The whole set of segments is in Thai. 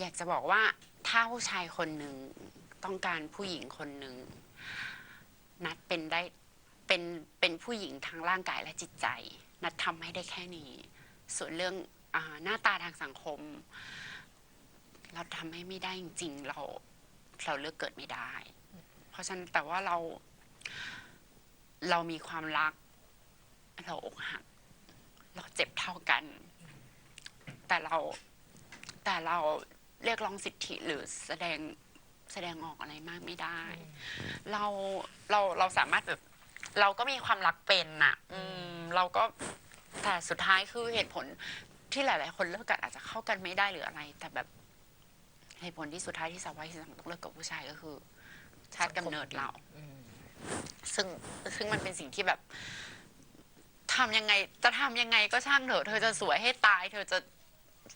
อยากจะบอกว่าถ้าผู้ชายคนหนึ่งต้องการผู้หญิงคนหนึ่งนัดเป็นได้เป็นเป็นผู้หญิงทางร่างกายและจิตใจ นัดทำให้ได้แค่นี้ ส่วนเรื่องอหน้าตาทางสังคม เราทำให้ไม่ได้จริงๆเราเราเลือกเกิดไม่ได้ เพราะฉะนั้นแต่ว่าเราเรามีความรัก เราอกหัก เราเจ็บเท่ากัน แต่เราแต่เรา เรียกร้องสิทธิหรือแสดงแสดงออกอะไรมากไม่ได้ เราเราเราสามารถแบบเราก็มีความรักเป็นน่ะ อืมเราก็แต่สุดท้ายคือเหตุผลที่หลาย ๆ คนเลิกกันอาจจะเข้ากันไม่ได้หรืออะไร แต่แบบเหตุผลที่สุดท้ายที่สาววายที่สังต้องเลิกกับผู้ชายก็คือ ชาติกำเนิดเรา อืมซึ่งซึ่งมันเป็นสิ่งที่แบบทำยังไง จะทำยังไงก็ช่างเถอะ เธอจะสวยให้ตาย เธอจะ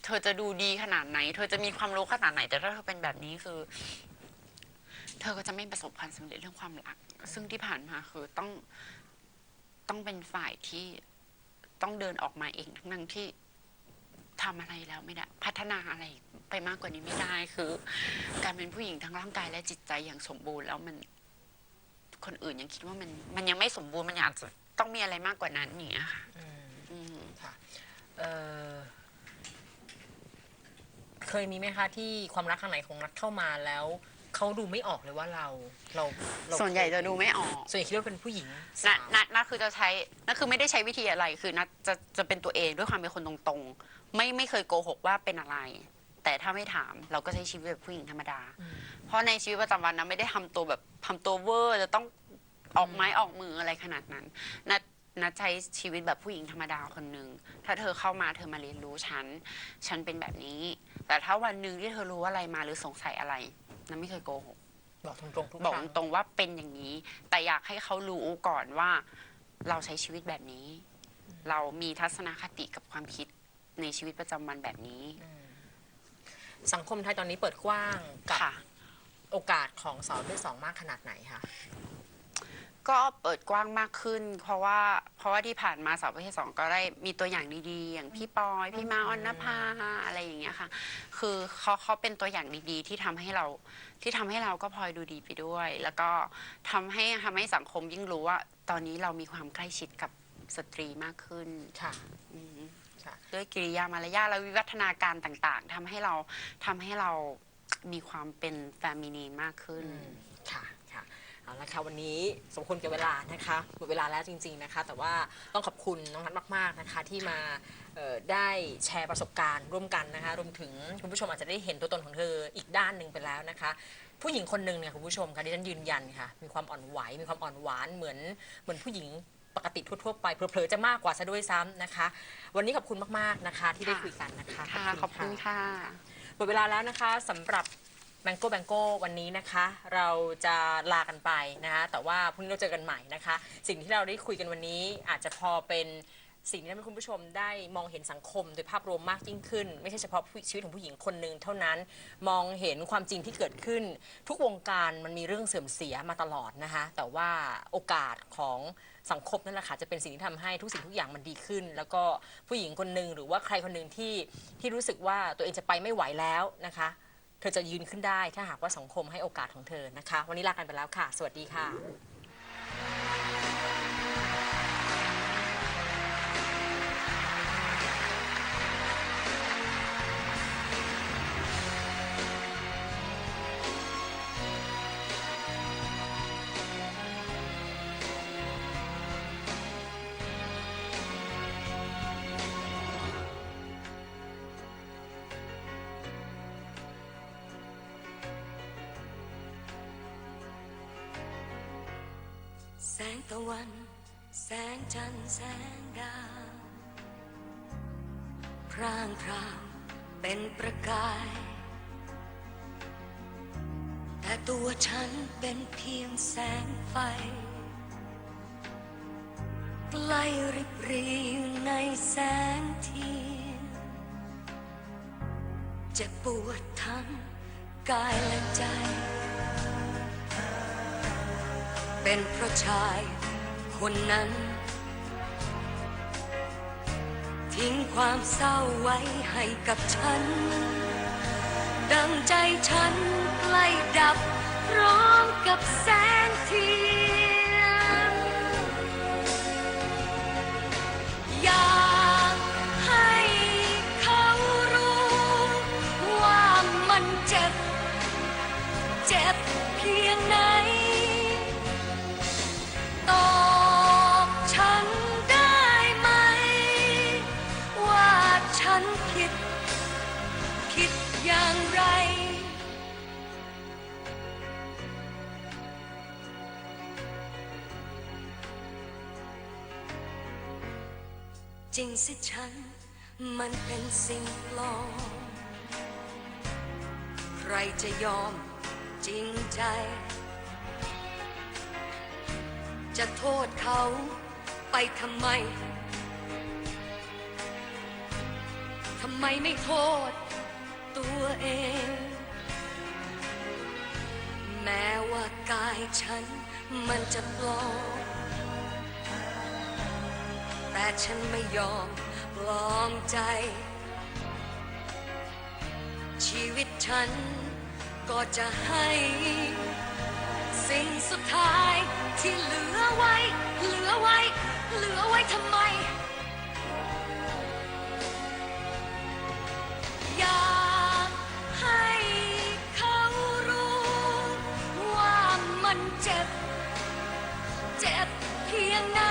เธอจะดูดีขนาดไหน เธอจะมีความรู้ขนาดไหน แต่ถ้าเธอเป็นแบบนี้คือ เธอก็จะไม่ประสบความสำเร็จเรื่องความรัก ซึ่งที่ผ่านมาคือต้องต้องเป็นฝ่ายที่ต้องเดินออกมาเองทั้งนั้นที่ทำอะไรแล้วไม่ได้ พัฒนาอะไรไปมากกว่านี้ไม่ได้คือ การเป็นผู้หญิงทั้งร่างกายและจิตใจอย่างสมบูรณ์แล้วมัน คนอื่นยังคิดว่ามัน มันยังไม่สมบูรณ์มันอาจจะต้องมีอะไรมากกว่านั้นอย่างเงี้ยค่ะอืม อืม ค่ะ เอ่อ เคยมีไหมคะที่ความรักข้างไหนของนัดเข้ามาแล้วเขาดูไม่ออกเลยว่าเราเราเราส่วนใหญ่จะดูไม่ออกส่วนใหญ่คิดว่าเป็นผู้หญิงนัสาดวนัดนัดคือจะใช้นัดคือไม่ได้ใช้วิธีอะไร คือนัดจะจะเป็นตัวเองด้วยความเป็นคนตรงๆ ไม่ไม่เคยโกหกว่าเป็นอะไร แต่ถ้าไม่ถามเราก็ใช้ชีวิตแบบผู้หญิงธรรมดา อืม เพราะในชีวิตประจำวันนะไม่ได้ทำตัวแบบทำตัวเวอร์จะต้องออกไม้ออกมืออะไรขนาดนั้นนัด นัดใช้ชีวิตแบบผู้หญิงธรรมดาคนหนึ่ง ถ้าเธอเข้ามาเธอมาเรียนรู้ฉัน ฉันเป็นแบบนี้ แต่ถ้าวันหนึ่งที่เธอรู้อะไรมาหรือสงสัยอะไรนัดไม่เคยโกหก บอกตรงๆทุกบอกครั้งตรงๆว่าเป็นอย่างนี้ แต่อยากให้เขารู้ก่อนว่า เราใช้ชีวิตแบบนี้ เรามีทัศนคติกับความคิดในชีวิตประจำวันแบบนี้อืมสังคมไทยตอนนี้เปิดกว้างกับค่ะ โอกาสของสาวประเพศสองมากขนาดไหนคะ ก็เปิดกว้างมากขึ้น เพราะว่าเพราะว่าที่ผ่านมาสาวประเภทสองก็ได้มีตัวอย่างดีๆ อย่างพี่ปอยพี่มาออนนภาอะไรอย่างเงี้ยค่ะ คือเขาเขาเป็นตัวอย่างดีๆ ที่ทำให้เราที่ทำให้เราก็พลอยดูดีไปด้วย แล้วก็ทำให้ทำให้สังคมยิ่งรู้ว่า ตอนนี้เรามีความใกล้ชิดกับสตรีมากขึ้นค่ะอืม ค่ะ ด้วยกิริยามารยาทและวิวัฒนาการต่างๆทำให้เราทำให้เรามีความเป็นแฟมินีนมากขึ้น อืมค่ะค่ะ เอาละค่ะวันนี้สมควรกับเวลานะคะหมดเวลาแล้วจริง ๆนะคะ แต่ว่าต้องขอบคุณน้องนัทมากๆนะคะ ที่มาเอ่อได้แชร์ประสบการณ์ร่วมกันนะคะรวมถึงคุณผู้ชมอาจจะได้เห็นตัวตนของเธออีกด้านหนึ่งไปแล้วนะคะ ผู้หญิงคนหนึ่งเนี่ยคุณผู้ชมค่ะที่ฉันยืนยันค่ะ มีความอ่อนไหวมีความอ่อนหวานเหมือนเหมือนผู้หญิงปกติทั่วๆไปเผลอๆจะมากกว่าซะด้วยซ้ำนะคะ วันนี้ขอบคุณมากๆนะคะ ที่ได้ค่ะคุยกันนะคะค่ะขอบคุณค่ะ หมดเวลาแล้วนะคะสำหรับ แบงโก้แบงโก้วันนี้นะคะ เราจะลากันไปนะคะแต่ว่าพรุ่งนี้เราเจอกันใหม่นะคะ สิ่งที่เราได้คุยกันวันนี้อาจจะพอเป็นสิ่งที่ทำให้คุณผู้ชมได้มองเห็นสังคมโดยภาพรวมมากยิ่งขึ้น ไม่ใช่เฉพาะชีวิตของผู้หญิงคนหนึ่งเท่านั้นมองเห็นความจริงที่เกิดขึ้น ทุกวงการมันมีเรื่องเสื่อมเสียมาตลอดนะคะแต่ว่าโอกาสของสังคมนั่นแหละค่ะจะเป็นสิ่งที่ทำให้ทุกสิ่งทุกอย่างมันดีขึ้น แล้วก็ผู้หญิงคนหนึ่งหรือว่าใครคนหนึ่งที่ที่รู้สึกว่าตัวเองจะไปไม่ไหวแล้วนะคะ เธอจะยืนขึ้นได้ถ้าหากว่าสังคมให้โอกาสของเธอนะคะ วันนี้ลากันไปแล้วค่ะ สวัสดีค่ะ งตะวัน แสงจันทร์แสงดาวพร่างพราวเป็นประกาย แต่ตัวฉันเป็นเพียงแสงไฟ ใกล้ริบรีอยู่ในแสงเทียนจ็บปวดทั้งกายและใจ เป็นเพราะชายคนนั้น ทิ้งความเศร้าไว้ให้กับฉัน ดังใจฉันใกล้ดับพร้อมกับแสงเทีย จริงสิฉัน มันเป็นสิ่งปลอม ใครจะยอมจริงใจ จะโทษเขาไปทำไม ทำไมไม่โทษตัวเอง แม้ว่ากายฉันมันจะปลอม แต่ฉันไม่ยอมปลอมใจ ชีวิตฉันก็จะให้ สิ่งสุดท้ายที่เหลือไว้ เหลือไว้ เหลือไว้ทำไม อยากให้เขารู้ว่ามันเจ็บ เจ็บเพียงไหน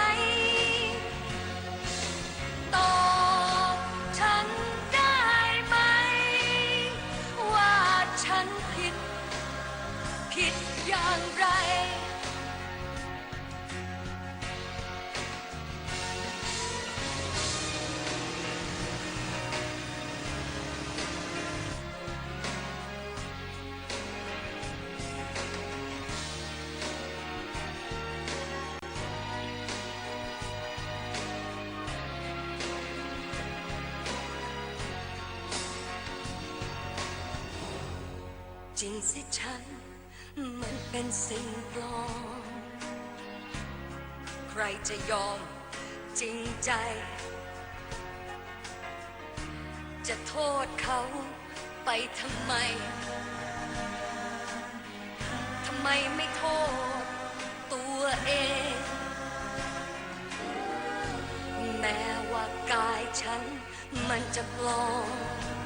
ผิดอย่างไร จริงสิฉัน มันเป็นสิ่งปลอม ใครจะยอมจริงใจ จะโทษเขาไปทำไม ทำไมไม่โทษตัวเอง แม้ว่ากายฉันมันจะปลอม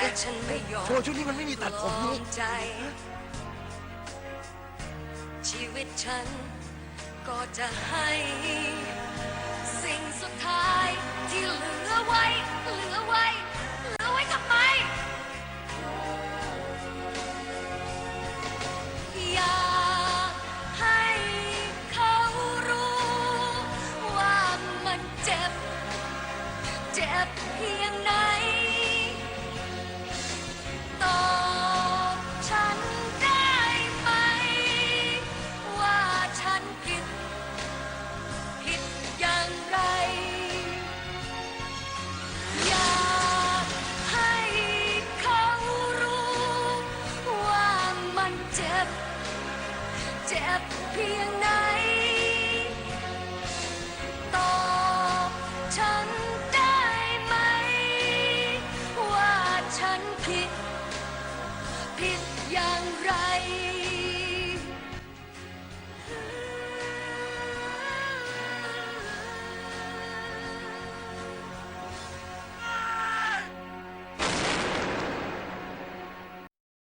แต่ฉันไม่ยอมโชว์ชุดนี้มันไม่มีตัดผมนี่ใจ ชีวิตฉันก็จะให้ สิ่งสุดท้ายที่เหลือไว้ เหลือไว้ เหลือไว้ทำไมอยากให้เขารู้ว่ามันเจ็บ เจ็บเพียงไหน ว่ามั